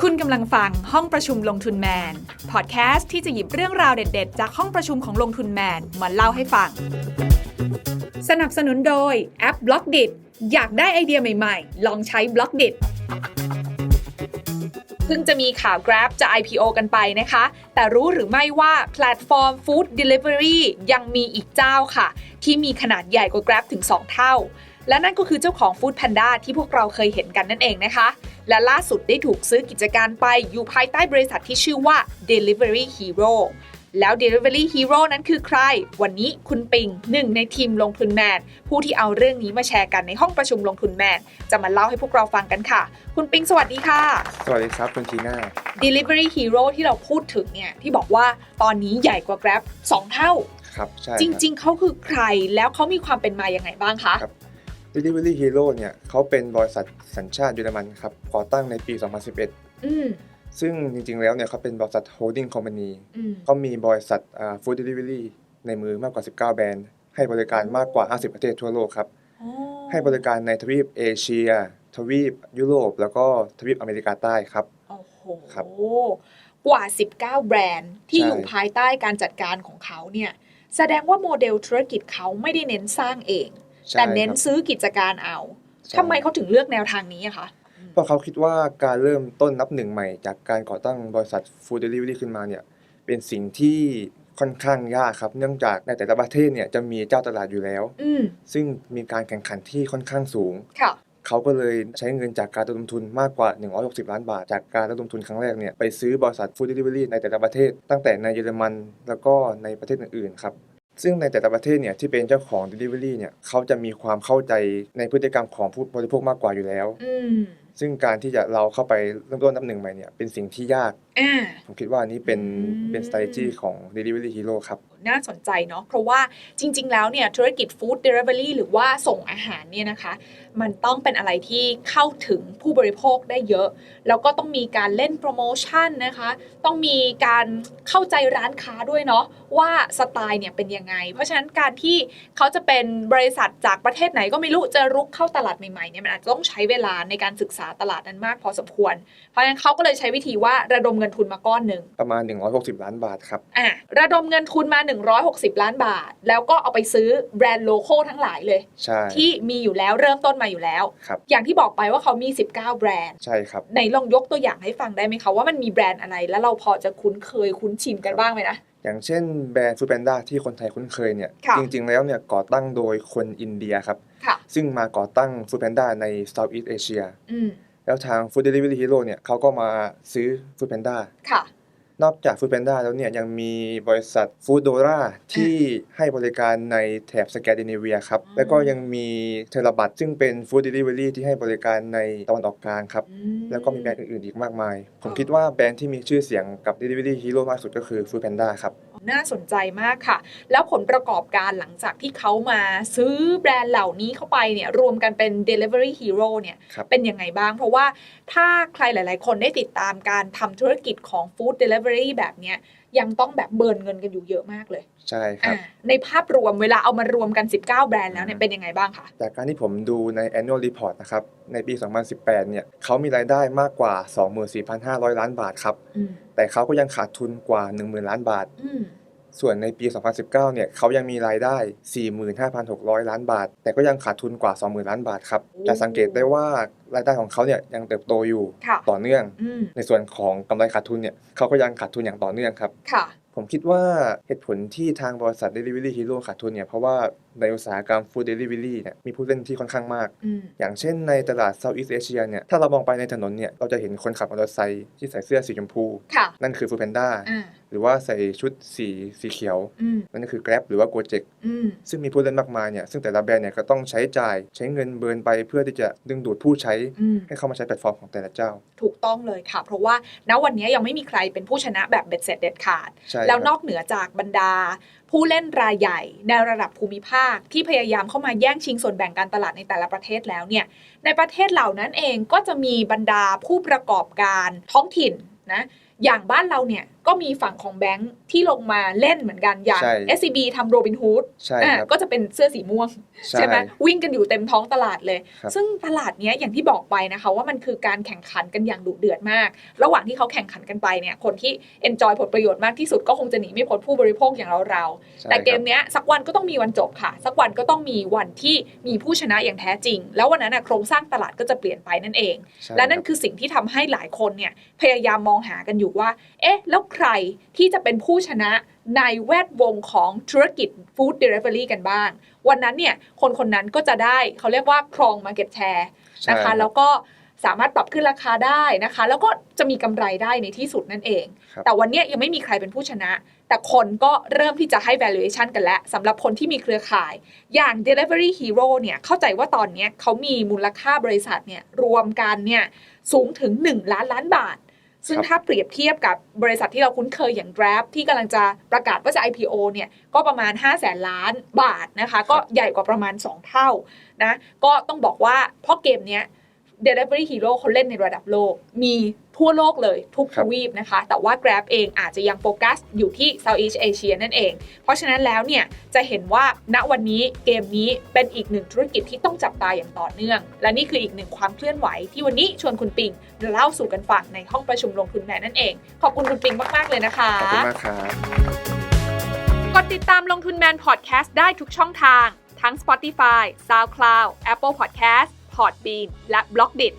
คุณกำลังฟังห้องประชุมลงทุนแมน พอดแคสต์ที่จะหยิบเรื่องราวเด็ดๆ จากห้องประชุมของลงทุนแมนมาเล่าให้ฟัง สนับสนุนโดยแอปบล็อกดิอยากได้ไอเดียใหม่ๆ ลองใช้บล็อกดิเพิ่งจะมีข่าว Grab จะ IPO กันไปนะคะ แต่รู้หรือไม่ว่าแพลตฟอร์ม Food Delivery ยังมีอีกเจ้าค่ะ ที่มีขนาดใหญ่กว่า Grab ถึง 2 เท่า และนั่นก็คือเจ้าของ Food Panda ที่พวกเราเคยเห็นกันนั่นเองนะคะ และล่าสุดได้ถูกซื้อกิจการไปอยู่ภายใต้บริษัทที่ชื่อว่า Delivery Hero แล้ว Delivery Hero นั้นคือใคร วันนี้คุณปิงหนึ่งในทีมลงทุนแมน ผู้ที่เอาเรื่องนี้มาแชร์กันในห้องประชุมลงทุนแมน จะมาเล่าให้พวกเราฟังกันค่ะ คุณปิงสวัสดีค่ะ สวัสดีครับ คุณทีน่า Delivery Hero ที่เราพูดถึงเนี่ย ที่บอกว่าตอนนี้ใหญ่กว่า Grab 2 เท่าครับใช่จริง ๆ เขาคือใครแล้วเขามีความเป็นมาอย่างไงบ้างคะครับ Delivery Hero เนี่ยเขาเป็นบริษัทสัญชาติเยอรมันครับก่อตั้งในปี 2011 อืมซึ่งจริงๆ แล้วเนี่ยเขาเป็นบริษัท holding company อืมเขามีบริษัทอ่า food delivery ในมือมากกว่า 19 แบรนด์ ให้บริการมากกว่า 50 ประเทศทั่วโลกครับอ๋อให้บริการในทวีปเอเชีย ทวีปยุโรป แล้วก็ทวีปอเมริกาใต้ครับ โอ้โหครับกว่า 19 แบรนด์ที่ใช่อยู่ภายใต้การจัดการของเขาเนี่ย แสดงว่าโมเดลธุรกิจเขาไม่ได้เน้นสร้างเองใช่ แต่เน้นครับซื้อกิจการเอาใช่ทำไมเขาถึงเลือกแนวทางนี้อะคะเพราะเขาคิดว่าการเริ่มต้นนับหนึ่งใหม่ จากการก่อตั้งบริษัท food delivery ขึ้นมาเนี่ยเป็นสิ่งที่ค่อนข้างยากครับ เนื่องจากในแต่ละประเทศเนี่ยจะมีเจ้าตลาดอยู่แล้วอืมซึ่งมีการแข่งขันที่ค่อนข้างสูงค่ะเขาก็เลยใช้เงินจากการระดมทุนมากกว่า 160 ล้านบาท จากการระดมทุนครั้งแรกเนี่ยไปซื้อบริษัท food delivery ในแต่ละประเทศ ตั้งแต่ในเยอรมัน แล้วก็ในประเทศอื่นๆครับ ซึ่งในแต่ละประเทศเนี่ยที่เป็นเจ้าของ delivery เนี่ยเขาจะมีความเข้าใจในพฤติกรรมของผู้บริโภคมากกว่าอยู่แล้ว อืม ซึ่งการที่จะเราเข้าไปเริ่มต้นนับหนึ่งใหม่เนี่ยเป็นสิ่งที่ยาก อ่า ผมคิดว่าอันนี้เป็นอืมเป็น strategy ของ delivery hero ครับน่าสนใจเนาะเพราะว่าจริง ๆ แล้วเนี่ยธุรกิจฟู้ดเดลิเวอรี่หรือว่าส่งอาหารเนี่ยนะคะ มันต้องเป็นอะไรที่เข้าถึงผู้บริโภคได้เยอะ แล้วก็ต้องมีการเล่นโปรโมชั่นนะคะ ต้องมีการเข้าใจร้านค้าด้วยเนาะว่าสไตล์เนี่ยเป็นยังไง เพราะฉะนั้นการที่เขาจะเป็นบริษัทจากประเทศไหนก็ไม่รู้จะรุกเข้าตลาดใหม่ๆเนี่ยมันอาจจะต้องใช้เวลาในการศึกษาตลาดนั้นมากพอสมควร เพราะฉะนั้นเขาก็เลยใช้วิธีว่าระดมเงินทุนมาก้อนหนึ่งประมาณ 160 ล้านบาทครับอะระดมเงินทุนมา160 ล้านบาท แล้วก็เอาไปซื้อแบรนด์โลโก้ทั้งหลายเลย ใช่ ที่มีอยู่แล้วเริ่มต้นมาอยู่แล้ว ครับ อย่างที่บอกไปว่าเขามี 19 แบรนด์ใช่ครับไหนลองยกตัวอย่างให้ฟังได้ไหมคะว่ามันมีแบรนด์อะไร แล้วเราพอจะคุ้นเคยคุ้นชินกันบ้างไหมนะ อย่างเช่นแบรนด์ฟู o แ a นด้าที่คนไทยคุ้นเคยเนี่ย ค่ะ จริงๆแล้วเนี่ยก่อตั้งโดยคนอินเดียครับ ค่ะ ซึ่งมาก่อตั้งฟู o แ a นด้าใน Southeast Asia อืมแล้วทาง Food Delivery Hero เนี่ยเขาก็มาซื้อฟู o แ a นด้าค่ะ นอกจากฟู o แ a นด้าแล้วเนี่ยยังมีบริษัท Foodora ที่ให้บริการในแถบสแกนดิเนเวียครับอืมแล้วก็ยังมีเทเลบัตซึ่งเป็น Food Delivery ที่ให้บริการในตะวันออกกลางครับอืแล้วก็มีแบรนด์อื่นๆอีกมากมาย ผมคิดว่าแบรนด์ที่มีชื่อเสียงกับ Delivery Hero มากสุดก็คือ Foodpanda ครับ น่าสนใจมากค่ะ แล้วผลประกอบการหลังจากที่เขามาซื้อแบรนด์เหล่านี้เข้าไปเนี่ยรวมกันเป็น Delivery Hero เนี่ยครับเป็นยังไงบ้าง เพราะว่าถ้าใครหลาย ๆ คนได้ติดตามการทำธุรกิจของ Food Delivery แบบเนี้ย ยังต้องแบบเบิร์นเงินกันอยู่เยอะมากเลย ใช่ครับอ่าในภาพรวมเวลาเอามารวมกัน 19 แบรนด์แล้วเนี่ยเป็นยังไงบ้างคะ จากการที่ผมดูใน annual report นะครับ ในปี 2018 เนี่ยเขามีรายได้มากกว่า 24,500 ล้านบาทครับอืมแต่เขาก็ยังขาดทุนกว่า 10,000 ล้านบาทอืม ส่วนในปี 2019 เนี่ยเขายังมีรายได้ 45,600 ล้านบาท แต่ก็ยังขาดทุนกว่า 20,000 ล้านบาทครับ จะสังเกตได้ว่ารายได้ของเขาเนี่ยยังเติบโตอยู่ค่ะต่อเนื่องอืมในส่วนของกำไรขาดทุนเนี่ยเขาก็ยังขาดทุนอย่างต่อเนื่องครับค่ะผมคิดว่าเหตุผลที่ทางบริษัท Delivery Hero ขาดทุนเนี่ยเพราะว่าในอุตสาหกรรม Food Delivery เนี่ยมีผู้เล่นที่ค่อนข้างมากอืมอย่างเช่นในตลาด Southeast Asia เนี่ยถ้าเรามองไปในถนนเนี่ยเราจะเห็นคนขับมอเตอร์ไซค์ที่ใส่เสื้อสีชมพูค่ะนั่นคือ Foodpanda อ่าหรือว่าใส่ชุดสีสีเขียวอืมนั่นก็คือ Grab หรือว่า Gojek อืมซึ่งมีผู้เล่นมากมายเนี่ยซึ่งแต่ละแบรนด์เนี่ยก็ต้องใช้จ่ายใช้เงินเบิร์นไปเพื่อที่จะดึงดูดผู้ใช้อืมให้เข้ามาใช้แพลตฟอร์มของแต่ละเจ้า ถูกต้องเลยค่ะ เพราะว่าณวันนี้ยังไม่มีใครเป็นผู้ชนะแบบเบ็ดเสร็จเด็ดขาดใช่แล้วครับนอกเหนือจากบรรดาผู้เล่นรายใหญ่ในระดับภูมิภาคที่พยายามเข้ามาแย่งชิงส่วนแบ่งการตลาดในแต่ละประเทศแล้วเนี่ย ในประเทศเหล่านั้นเองก็จะมีบรรดาผู้ประกอบการท้องถิ่นนะ อย่างบ้านเราเนี่ย ก็มีฝั่งของแบงค์ที่ลงมาเล่นเหมือนกันอย่าง ใช่ SCB ทำโรบินฮูดใช่อ่าครับ ก็จะเป็นเสื้อสีม่วงใช่ใช่ไหมวิ่งกันอยู่เต็มท้องตลาดเลย ครับ ซึ่งตลาดเนี้ยอย่างที่บอกไปนะคะ ว่ามันคือการแข่งขันกันอย่างดุเดือดมาก ระหว่างที่เขาแข่งขันกันไปเนี่ยคนที่ enjoy ผลประโยชน์มากที่สุดก็คงจะหนีไม่พ้นผู้บริโภคอย่างเราเราๆ ใช่แต่เกคมรับ เนี้ยสักวันก็ต้องมีวันจบค่ะ สักวันก็ต้องมีวันที่มีผู้ชนะอย่างแท้จริง แล้ววันนั้นนะโครงสร้างตลาดก็จะเปลี่ยนไปนั่นเอง ใช่และนั่นรับ คือสิ่งที่ทำให้หลายคนเนี่ยพยายามมองหากันอยู่ว่า เอ๊ะ แล้วใครที่จะเป็นผู้ชนะในแวดวงของธุรกิจฟู้ดเดลิเวอรี่กันบ้าง วันนั้นเนี่ยคนคนนั้นก็จะได้เขาเรียกว่าครอง Market Share ใช่นะรัคะบแล้วก็สามารถปรับขึ้นราคาได้นะคะ แล้วก็จะมีกำไรได้ในที่สุดนั่นเองครับแต่วันเนี้ยยังไม่มีใครเป็นผู้ชนะ แต่คนก็เริ่มที่จะให้ valuation กันแล้วสำหรับคนที่มีเครือข่าย อย่าง Delivery Hero เนี่ยเข้าใจว่าตอนเนี้ยเขามีมูลค่าบริษัทเนี่ยรวมกันเนี่ยสูงถึง 1 ล้านล้านบาท ซึ่งครับถ้าเปรียบเทียบกับบริษัทที่เราคุ้นเคยอย่าง Grab ที่กำลังจะประกาศว่าจะ IPO เนี่ยก็ประมาณ 5 0 0แสนล้านบาทนะคะ ก็ใหญ่กว่าประมาณ 2 เท่านะก็ต้องบอกว่าเพราะเกมเนี้ย Delivery Hero เขาเล่นในระดับโลกมี ทั่วโลกเลยทุกคทรับวีปนะคะ แต่ว่า Grab เองอาจจะยังโฟกัสอยู่ที่ Southeast Asia นั่นเอง เพราะฉะนั้นแล้วเนี่ยจะเห็นว่าณวันนี้เกมนี้เป็นอีกหนึ่งธุรกิจที่ต้องจับตาอย่างต่อเนื่อง และนี่คืออีกหนึ่งความเคลื่อนไหวที่วันนี้ชวนคุณปิงมาเล่าสู่กันฟังในห้องประชุมลงทุนแมนนั่นเอง ขอบคุณคุณปิงมากๆเลยนะคะขอบคุณมากครับกดติดตามลงทุนแมนพอดแคสต์ได้ทุกช่องทาง ทั้ง Spotify, SoundCloud, Apple Podcast, Podbean และ b l o k d i t